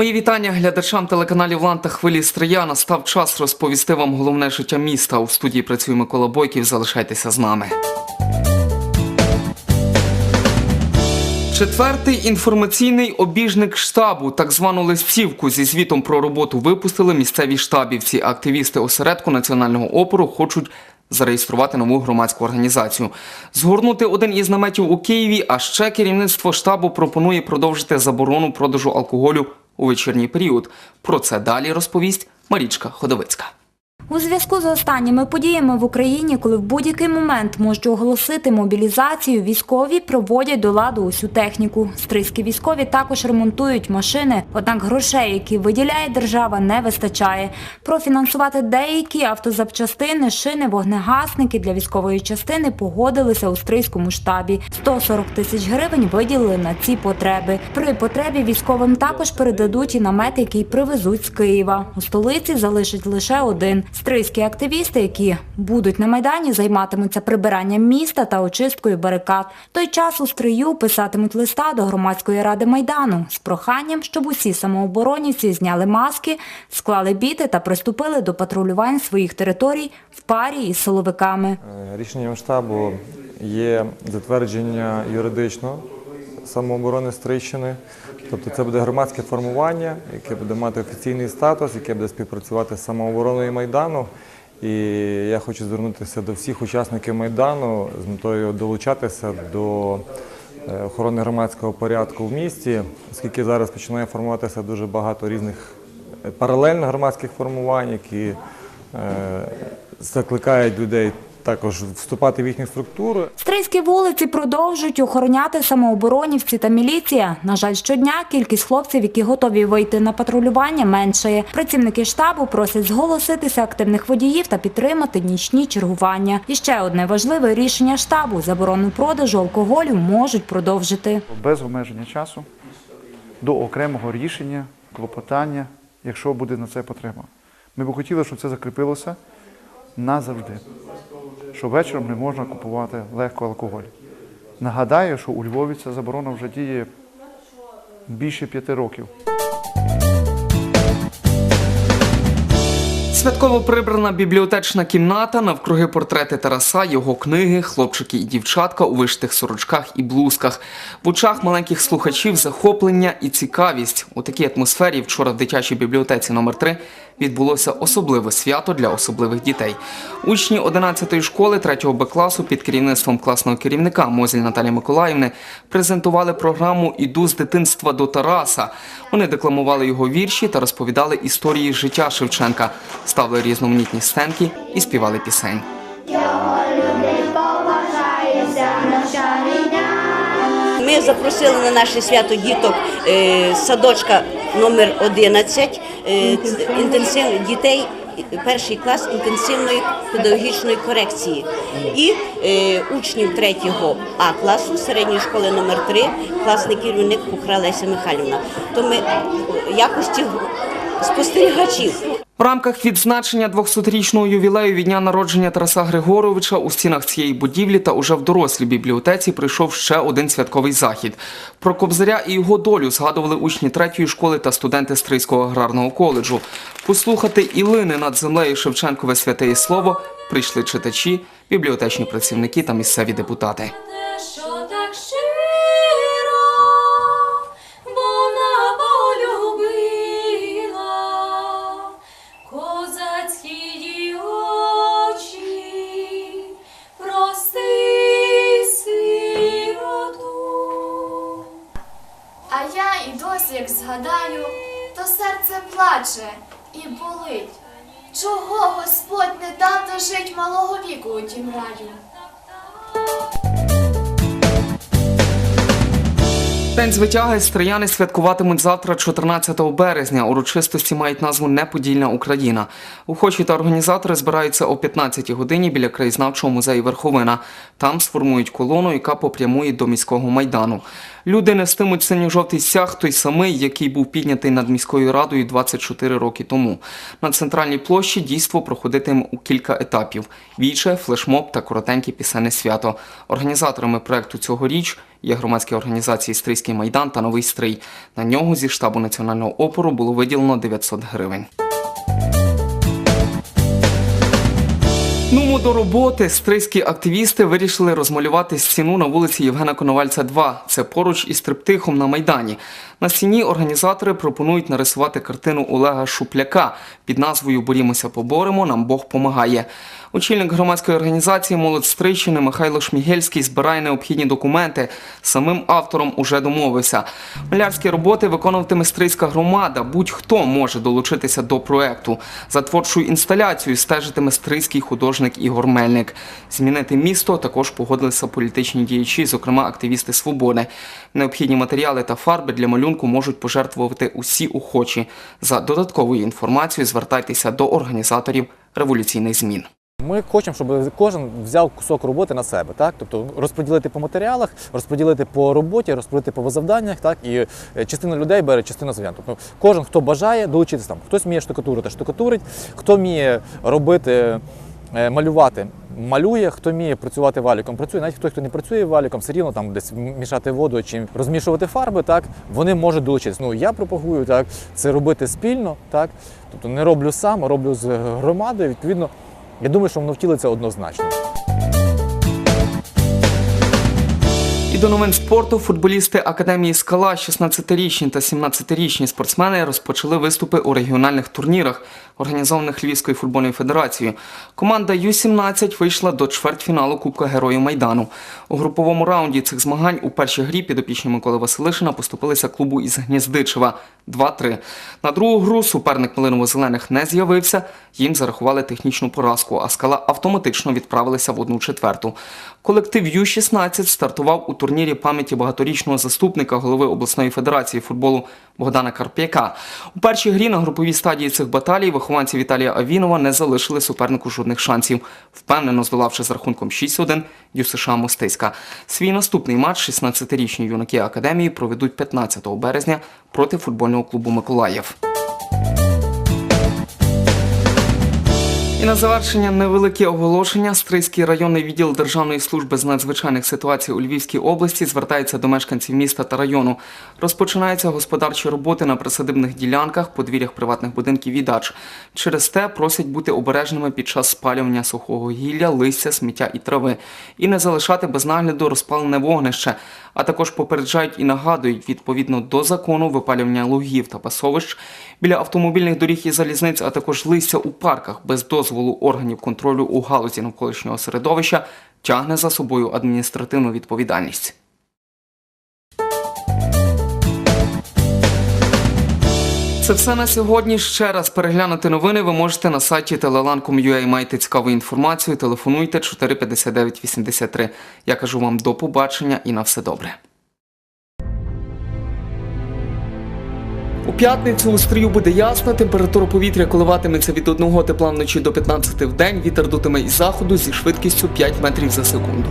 Мої вітання глядачам телеканалів Лан та хвилі Стрия. Настав час розповісти вам головне життя міста. У студії працює Микола Бойків. Залишайтеся з нами. Четвертий інформаційний обіжник штабу, так звану листівку зі звітом про роботу випустили місцеві штабівці. Активісти осередку національного опору хочуть зареєструвати нову громадську організацію, згорнути один із наметів у Києві. А ще керівництво штабу пропонує продовжити заборону продажу алкоголю у вечірній період. Про це далі розповість Марічка Ходовицька. У зв'язку з останніми подіями в Україні, коли в будь-який момент можуть оголосити мобілізацію, військові проводять до ладу усю техніку. Стрийські військові також ремонтують машини, однак грошей, які виділяє держава, не вистачає. Профінансувати деякі автозапчастини, шини, вогнегасники для військової частини погодилися у стрийському штабі. 140 тисяч гривень виділили на ці потреби. При потребі військовим також передадуть і намет, який привезуть з Києва. У столиці залишать лише один. Стрийські активісти, які будуть на майдані, займатимуться прибиранням міста та очисткою барикад. Той час у стрию писатимуть листа до громадської ради майдану з проханням, щоб усі самооборонівці зняли маски, склали біти та приступили до патрулювань своїх територій в парі із силовиками. Е, Рішенням штабу є затвердження юридично самооборони Стрийщини. Тобто це буде громадське формування, яке буде мати офіційний статус, яке буде співпрацювати з самообороною Майдану. І я хочу звернутися до всіх учасників Майдану з метою долучатися до е, охорони громадського порядку в місті, оскільки зараз починає формуватися дуже багато різних е, паралельно громадських формувань, які е, закликають людей також вступати в їхні структури. Стрийські вулиці продовжують охороняти самооборонівці та міліція. На жаль, щодня кількість хлопців, які готові вийти на патрулювання, меншає. Працівники штабу просять зголоситися активних водіїв та підтримати нічні чергування. І ще одне важливе рішення штабу: заборону продажу алкоголю можуть продовжити. без обмеження часу до окремого рішення, клопотання, якщо буде на це потреба. Ми б хотіли, щоб це закріпилося назавжди, що вечором не можна купувати легко алкоголь. Нагадаю, що у Львові ця заборона вже діє більше п'яти років. Святково прибрана бібліотечна кімната, навкруги портрети Тараса, його книги, хлопчики і дівчатка у вишитих сорочках і блузках. В очах маленьких слухачів захоплення і цікавість. У такій атмосфері вчора в дитячій бібліотеці номер 3 відбулося особливе свято для особливих дітей. Учні 11-ї школи 3 Б класу під керівництвом класного керівника Мозіль Наталі Миколаївни презентували програму Іду з дитинства до Тараса. Вони декламували його вірші та розповідали історії життя Шевченка, ставили різноманітні сценки і співали пісень. Ми запросили на наше свято діток е, садочка номер 11 е, інтенсивно дітей. Перший клас інтенсивної педагогічної корекції і е, учнів 3 А класу середньої школи номер 3 класний керівник Кухра Леся Михайлівна. То ми якості спостерігачів В рамках відзначення 200-річного ювілею від дня народження Тараса Григоровича у стінах цієї будівлі та уже в дорослій бібліотеці прийшов ще один святковий захід. Про Кобзаря і його долю згадували учні третьої школи та студенти Стрийського аграрного коледжу. Послухати Ілини над землею Шевченкове святе і слово прийшли читачі, бібліотечні працівники та місцеві депутати. Плаче і болить. Чого Господь не дав дожить малого віку у тім раю? День звитяги стрияни святкуватимуть завтра, 14 березня. Урочистості мають назву Неподільна Україна. Охочі та організатори збираються о 15 годині біля краєзнавчого музею Верховина. Там сформують колону, яка попрямує до міського майдану. Люди нестимуть синьо-жовтий стяг, той самий, який був піднятий над міською радою 24 роки тому. На центральній площі дійство проходитиме у кілька етапів: віче, флешмоб та коротеньке пісенне свято. Організаторами проекту цьогоріч Є громадські організації Стрийський майдан та Новий Стрий. На нього зі штабу національного опору було виділено 900 гривень. Ну, до роботи стрийські активісти вирішили розмалювати стіну на вулиці Євгена Коновальця 2. Це поруч із триптихом на Майдані. На стіні організатори пропонують нарисувати картину Олега Шупляка під назвою Борімося, поборемо, нам Бог помагає. Очільник громадської організації Молодь Стрийщини Михайло Шмігельський збирає необхідні документи. Самим автором уже домовився. Малярські роботи виконуватиме стрийська громада. Будь-хто може долучитися до проекту. За творчою інсталяцією стежитиме стрийський художник Ігор Мельник. Змінити місто також погодилися політичні діячі, зокрема активісти свободи. Необхідні матеріали та фарби для малюнку можуть пожертвувати усі охочі. За додатковою інформацією звертайтеся до організаторів революційних змін. Ми хочемо, щоб кожен взяв кусок роботи на себе, так? Тобто розподілити по матеріалах, розподілити по роботі, розподілити по завданнях, так? І е, частина людей бере частину завдань. Тобто кожен, хто бажає долучитися там, хтось вміє штукатурити, штукатурить, хто вміє робити, малювати, малює, хто вміє працювати валіком, працює. Навіть хто, хто не працює валіком, все рівно там десь мішати воду чи розмішувати фарби, так вони можуть долучитися. Ну я пропагую так, це робити спільно, так. Тобто не роблю сам, а роблю з громадою. Відповідно, я думаю, що воно втілиться однозначно. До новин спорту футболісти Академії Скала, 16-річні та 17-річні спортсмени розпочали виступи у регіональних турнірах, організованих Львівською футбольною федерацією. Команда Ю-17 вийшла до чвертьфіналу Кубка Героїв Майдану. У груповому раунді цих змагань у першій грі підопічні Миколи Василишина поступилися клубу із Гніздичева 2-3. На другу гру суперник Малиново-Зелених не з'явився, їм зарахували технічну поразку, а скала автоматично відправилися в одну четверту. Колектив Ю-16 стартував у турнірі пам'яті багаторічного заступника голови обласної федерації футболу Богдана Карп'яка. У першій грі на груповій стадії цих баталій вихованці Віталія Авінова не залишили супернику жодних шансів, впевнено здолавши з рахунком 6-1 ДЮСШ Мостиська. Свій наступний матч 16-річні юнаки академії проведуть 15 березня проти футбольного клубу Миколаїв. І на завершення невелике оголошення. Стрийський районний відділ Державної служби з надзвичайних ситуацій у Львівській області звертається до мешканців міста та району. Розпочинаються господарчі роботи на присадибних ділянках, подвір'ях приватних будинків і дач. Через те просять бути обережними під час спалювання сухого гілля, листя, сміття і трави, і не залишати без нагляду розпалене вогнище. А також попереджають і нагадують відповідно до закону випалювання лугів та пасовищ біля автомобільних доріг і залізниць, а також листя у парках без дозволу органів контролю у галузі навколишнього середовища тягне за собою адміністративну відповідальність. Це все на сьогодні. Ще раз переглянути новини ви можете на сайті telelan.com.ua. Маєте цікаву інформацію. Телефонуйте 459 83. Я кажу вам до побачення і на все добре. П'ятницю у стрію буде ясно, температура повітря коливатиметься від 1 тепла вночі до 15 в день, вітер дутиме із заходу зі швидкістю 5 метрів за секунду.